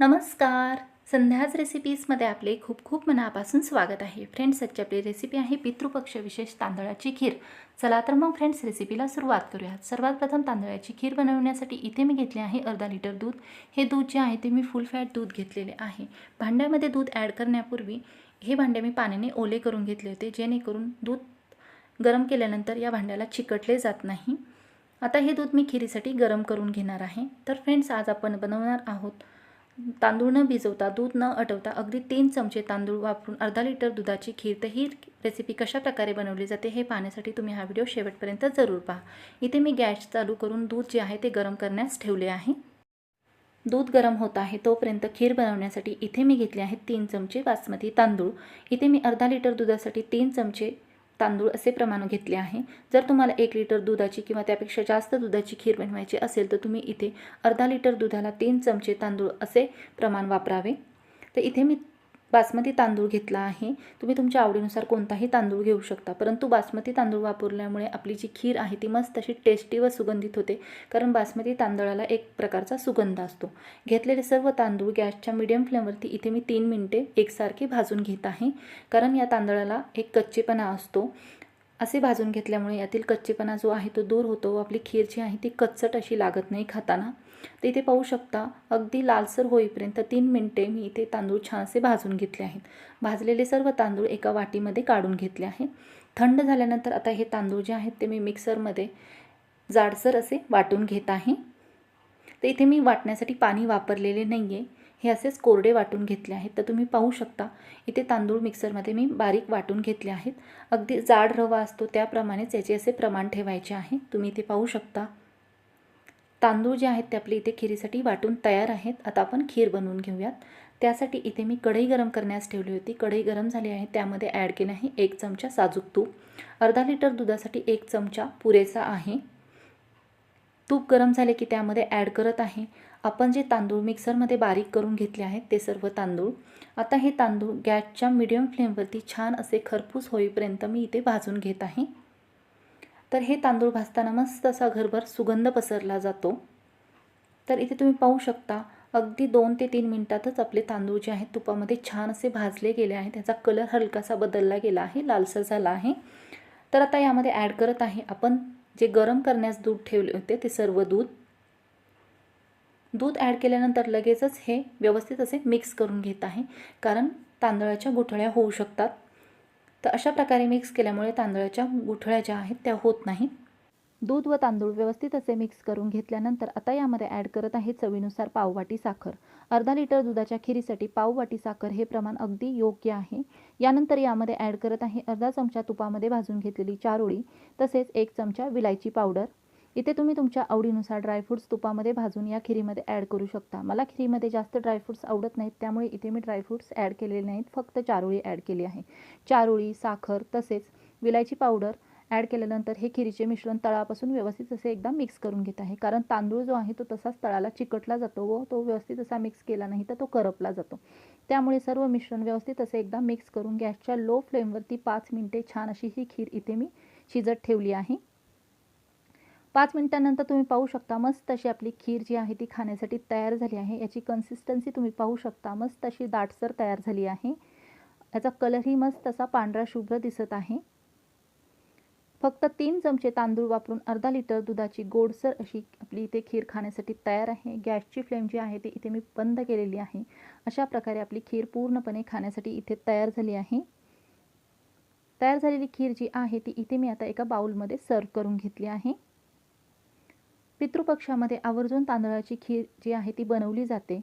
नमस्कार. संध्याच रेसिपीजमध्ये आपले खूप खूप मनापासून स्वागत आहे. फ्रेंड्स आजची आपली रेसिपी आहे पितृपक्ष विशेष तांदळाची खीर. चला तर मग फ्रेंड्स रेसिपीला सुरुवात करूयात. सर्वात प्रथम तांदळाची खीर बनवण्यासाठी इथे मी घेतले आहे अर्धा लिटर दूध. हे दूध जे आहे ते मी फुल फॅट दूध घेतलेले आहे. भांड्यामध्ये दूध ॲड करण्यापूर्वी हे भांडे मी पाण्याने ओले करून घेतले होते जेणेकरून दूध गरम केल्यानंतर या भांड्याला चिकटले जात नाही. आता हे दूध मी खिरीसाठी गरम करून घेणार आहे. तर फ्रेंड्स आज आपण बनवणार आहोत तांदूळ न भिजवता दूध न अटवता अगदी तीन चमचे तांदूळ वापरून अर्धा लिटर दुधाची खीर. तर ही रेसिपी कशा प्रकारे बनवली जाते हे पाहण्यासाठी तुम्ही हा व्हिडिओ शेवटपर्यंत जरूर पहा. इथे मी गॅस चालू करून दूध जे आहे ते गरम करण्यास ठेवले आहे. दूध गरम होत आहे तोपर्यंत खीर बनवण्यासाठी इथे मी घेतले आहेत तीन चमचे बासमती तांदूळ. इथे मी अर्धा लिटर दुधासाठी तीन चमचे तांदूळ असे प्रमाण घेतले आहे. जर तुम्हाला एक लिटर दुधाची किंवा त्यापेक्षा जास्त दुधाची खीर बनवायची असेल तर तुम्ही इथे अर्धा लिटर दुधाला तीन चमचे तांदूळ असे प्रमाण वापरावे. तर इथे मी बासमती तांदूळ घेतला आहे. तुम्ही तुमच्या आवडीनुसार कोणताही तांदूळ घेऊ शकता. परंतु बासमती तांदूळ वापरल्यामुळे आपली जी खीर आहे ती मस्त अशी टेस्टी व सुगंधित होते. कारण बासमती तांदळाला एक प्रकारचा सुगंध असतो. घेतलेले सर्व तांदूळ गॅसच्या मिडियम फ्लेमवरती इथे मी तीन मिनटे एकसारखे भाजून घेत आहे. कारण या तांदळाला एक कच्चेपणा असतो. असे भाजून घेतल्यामुळे यातील कच्चेपणा जो आहे तो दूर होतो. व आपली खीर जी आहे ती कच्चट अशी लागत नाही खाताना. तर इथे पाहू शकता अगदी लालसर होईपर्यंत तीन मिनटे मी इथे तांदूळ छानसे भाजून घेतले आहेत. भाजलेले सर्व तांदूळ एका वाटीमध्ये काढून घेतले आहे. थंड झाल्यानंतर आता हे तांदूळ जे आहेत ते मी मिक्सरमध्ये जाडसर असे वाटून घेत आहे. तर इथे मी वाटण्यासाठी पाणी वापरलेले नाही आहे हे असेच कोरडे वाटून घेतले आहेत. तर तुम्ही पाहू शकता इथे तांदूळ मिक्सरमध्ये मी बारीक वाटून घेतले आहेत. अगदी जाड रवा असतो त्याप्रमाणेच याचे असे प्रमाण ठेवायचे आहे. तुम्ही इथे पाहू शकता. तांदूळ जे आहेत ते आपले इथे खिरीसाठी वाटून तयार आहेत. आता आपण खीर बनवून घेऊयात. त्यासाठी इथे मी कढई गरम करण्यास ठेवली होती. कढई गरम झाली आहे त्यामध्ये ॲड केले आहे एक चमचा साजूक तूप. अर्धा लिटर दुधासाठी एक चमचा पुरेसा आहे. तूप गरम झाले की त्यामध्ये ॲड करत आहे. आपण जे तांदूळ मिक्सरमध्ये बारीक करून घेतले आहेत ते सर्व तांदूळ. आता हे तांदूळ गॅसच्या मिडियम फ्लेमवरती छान असे खरपूस होईपर्यंत मी इथे भाजून घेत आहे. तर हे तांदूळ भाजताना मस्त असा घरभर सुगंध पसरला जातो. तर इथे तुम्ही पाहू शकता अगदी दोन ते तीन मिनटातच आपले तांदूळ जे आहेत तुपामध्ये छान असे भाजले गेले आहेत. त्याचा कलर हलकासा बदलला गेला आहे लालसर झाला आहे. तर आता यामध्ये ॲड करत आहे आपण जे गरम करण्यास दूध ठेवले होते ते सर्व दूध. दूध ॲड केल्यानंतर लगेचच हे व्यवस्थित असे मिक्स करून घेत आहे. कारण तांदळाच्या गुठळ्या होऊ शकतात. तर अशा प्रकारे मिक्स केल्यामुळे तांदळाच्या गुठळ्या ज्या आहेत त्या होत नाहीत. दूध व तांदूळ व्यवस्थित असे मिक्स करून घेतल्यानंतर आता यामध्ये ॲड करत आहे चवीनुसार पाववाटी साखर. अर्धा लिटर दुधाच्या खिरीसाठी पाववाटी साखर हे प्रमाण अगदी योग्य आहे. यानंतर यामध्ये ॲड करत आहे अर्धा चमचा तुपामध्ये भाजून घेतलेली चारोळी तसेच एक चमचा विलायची पावडर. इथे तुम्ही तुमच्या आवडीनुसार ड्रायफ्रूट्स तुपामध्ये भाजून या खिरीमध्ये ॲड करू शकता. मला खिरीमध्ये जास्त ड्रायफ्रूट्स आवडत नाहीत त्यामुळे इथे मी ड्रायफ्रूट्स ॲड केलेले नाहीत फक्त चारोळी ॲड केली आहे. चारोळी साखर तसेच विलायची पावडर ॲड केल्यानंतर हे खिरीचे मिश्रण तळापासून व्यवस्थित असे एकदा मिक्स करून घेत आहे. कारण तांदूळ जो आहे तो तसाच तळाला चिकटला जातो व तो व्यवस्थित असा मिक्स केला नाही तर तो करपला जातो. त्यामुळे सर्व मिश्रण व्यवस्थित असे एकदा मिक्स करून गॅसच्या लो फ्लेमवरती पाच मिनटे छान अशी ही खीर इथे मी शिजत ठेवली आहे. पाच मिनटानंतर तुम्ही पाहू शकता मस्त अशी आपली खीर जी आहे ती खाण्यासाठी तयार झाली आहे. याची कन्सिस्टन्सी तुम्ही पाहू शकता मस्त अशी दाटसर तयार झाली आहे. याचा कलरही मस्त असा पांढरा शुभ्र दिसत आहे. फक्त तीन चमचे तांदूळ वापरून अर्धा लिटर दुधाची गोडसर अशी आपली इथे खीर खाण्यासाठी तयार आहे. गॅसची फ्लेम जी आहे ती इथे मी बंद केलेली आहे. अशा प्रकारे आपली खीर पूर्णपणे खाण्यासाठी इथे तयार झाली आहे. तयार झालेली खीर जी आहे ती इथे मी आता एका बाउलमध्ये सर्व करून घेतली आहे. पितृपक्षामध्ये आवर्जून तांदळाची खीर जी आहे ती बनवली जाते.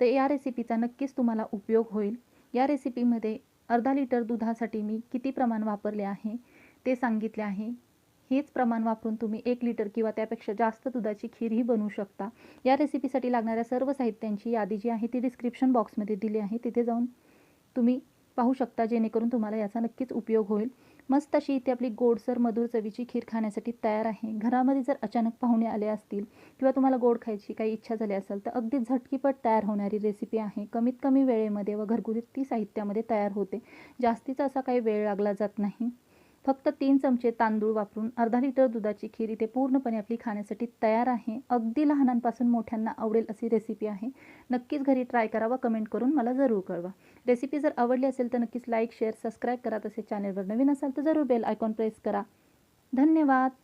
तर या रेसिपीचा नक्कीच तुम्हाला उपयोग होईल. या रेसिपीमध्ये अर्धा लिटर दुधासाठी मी किती प्रमाण वापरले आहे ते सांगितले आहे. हेच प्रमाण वापरून तुम्ही एक लिटर किंवा त्यापेक्षा जास्त दुधाची खीरही बनवू शकता. या रेसिपीसाठी लागणाऱ्या सर्व साहित्यांची यादी जी आहे ती डिस्क्रिप्शन बॉक्समध्ये दिली आहे. तिथे जाऊन तुम्ही पाहू शकता जेणेकरून तुम्हाला याचा नक्कीच उपयोग होईल. मस्त अशी इथे आपली गोडसर मधुर चवीची खीर खाण्यासाठी तयार आहे. घरामध्ये जर अचानक पाहुणे आले असतील किंवा तुम्हाला गोड खायची काही इच्छा झाली असेल तर अगदी झटकीपट तयार होणारी रेसिपी आहे. कमीत कमी वेळेमध्ये व घरगुती साहित्यामध्ये तयार होते. जास्तीचा असा काही वेळ लागला जात नाही. फक्त तीन चमचे तांदूळ वापरून अर्धा लिटर दुधाची खीर इथे पूर्णपणे आपली खाण्यासाठी तयार आहे. अगदी लहानांपासून मोठ्यांना आवडेल अशी रेसिपी आहे. नक्कीच घरी ट्राय करा व कमेंट करून मला जरूर कळवा. रेसिपी जर आवडली असेल तर नक्कीच लाईक शेअर सबस्क्राईब करा. तसेच चॅनलवर नवीन असाल तर जरूर बेल आयकॉन प्रेस करा. धन्यवाद!